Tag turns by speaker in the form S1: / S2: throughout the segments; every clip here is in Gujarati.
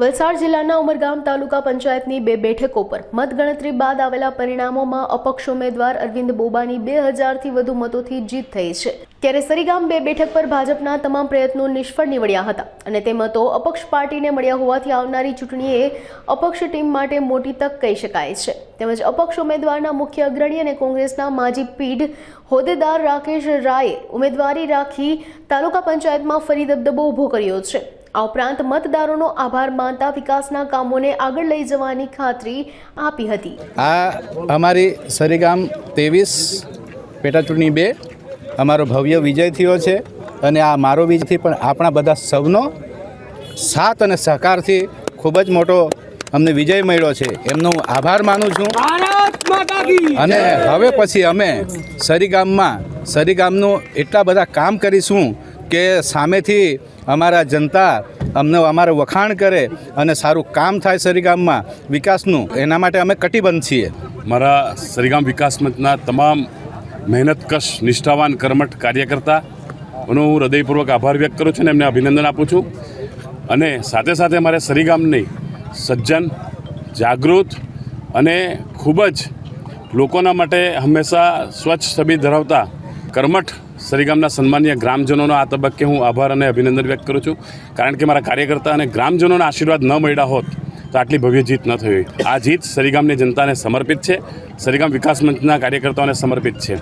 S1: વલસાડ જિલ્લાના ઉમરગામ તાલુકા પંચાયતની બે બેઠકો પર મતગણતરી બાદ આવેલા પરિણામોમાં અપક્ષ ઉમેદવાર અરવિંદ બોબાની બે હજારથી વધુ મતોથી જીત થઈ છે. ત્યારે સરીગામ બે બેઠક પર ભાજપના તમામ પ્રયત્નો નિષ્ફળ નીવડ્યા હતા અને તે મતો અપક્ષ પાર્ટીને મળ્યા હોવાથી આવનારી ચૂંટણીએ અપક્ષ ટીમ માટે મોટી તક કહી શકાય છે. તેમજ અપક્ષ ઉમેદવારના મુખ્ય અગ્રણી અને કોંગ્રેસના માજી પીઢ હોદ્દેદાર રાકેશ રાયે ઉમેદવારી રાખી તાલુકા પંચાયતમાં ફરી દબદબો ઊભો કર્યો છે. આ ઉપરાંત મતદારોનો આભાર માનતા વિકાસના કામોને આગળ લઈ જવાની ખાતરી આપી હતી.
S2: આ અમારી સરીગામ ત્રેવીસ પેટાચૂંટણી બે અમારો ભવ્ય વિજય થયો છે અને આ મારો વિજયથી પણ આપણા બધા સૌનો સાથ અને સહકારથી ખૂબ જ મોટો અમને વિજય મળ્યો છે. એમનો હું આભાર માનું છું. અને હવે પછી અમે સરીગામમાં સરીગામનું એટલા બધા કામ કરીશું કે સામેથી અમારા જનતા અમને અમારે વખાણ કરે અને સારું કામ થાય સરીગામમાં વિકાસનું, એના માટે અમે કટિબંધ છીએ.
S3: મારા સરીગામ વિકાસ મંચના તમામ મહેનતકશ, નિષ્ઠાવાન, કર્મઠ કાર્યકર્તા નો હું હૃદયપૂર્વક આભાર વ્યક્ત કરું છું અને એમને અભિનંદન આપું છું. અને સાથે સાથે મારે સરીગામની સજ્જન, જાગૃત અને ખૂબ જ લોકોના માટે હંમેશા સ્વચ્છ છબી ધરાવતા, કર્મઠ સરીગામના સન્માનીય ગ્રામજનોનો આ તબક્કે હું આભાર અને અભિનંદન વ્યક્ત કરું છું. કારણ કે મારા કાર્યકર્તા અને ગ્રામજનોના આશીર્વાદ ન મળ્યા હોત તો આટલી ભવ્ય જીત ન થઈ હોય આ જીત સરીગામની જનતાને સમર્પિત છે. સરીગામ વિકાસ મંચના કાર્યકર્તાઓને સમર્પિત છે.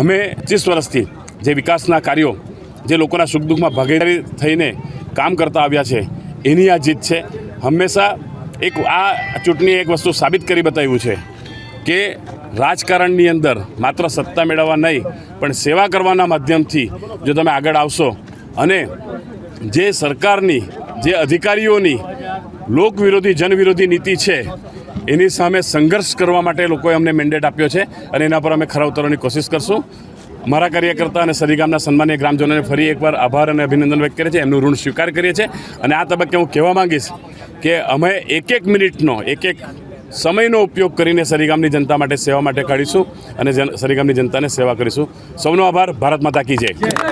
S3: અમે પચીસ વર્ષથી જે વિકાસના કાર્યો, જે લોકોના સુખ દુઃખમાં ભાગીદારી થઈને કામ કરતા આવ્યા છે, એની આ જીત છે. હંમેશા એક આ ચૂંટણી એક વસ્તુ સાબિત કરી બતાવ્યું છે. કે રાજકારણની અંદર માત્ર સત્તા મેળવવા નહીં, પણ સેવા કરવાના માધ્યમથી જો તમે આગળ આવશો અને જે સરકારની, જે અધિકારીઓની લોક વિરોધી જન વિરોધી નીતિ છે, એની સામે સંઘર્ષ કરવા માટે લોકોએ અમને મેન્ડેટ આપ્યો છે અને એના પર અમે ખરા ઉતરવાની કોશિશ કરશું. મારા કાર્યકર્તા અને સરીગામના સન્માનીય ગ્રામજનોને ફરી એકવાર આભાર અને અભિનંદન વ્યક્ત કરીએ છીએ. એમનું ઋણ સ્વીકાર કરીએ છીએ. અને આ તબક્કે હું કહેવા માંગીશ કે અમે એક એક મિનિટનો એક એક સમયનો ઉપયોગ કરીને સરીગામની જનતા માટે સેવા માટે કાઢીશું અને સરીગામની જનતાને સેવા કરીશું. સૌનો આભાર. ભારત માતા કી જય.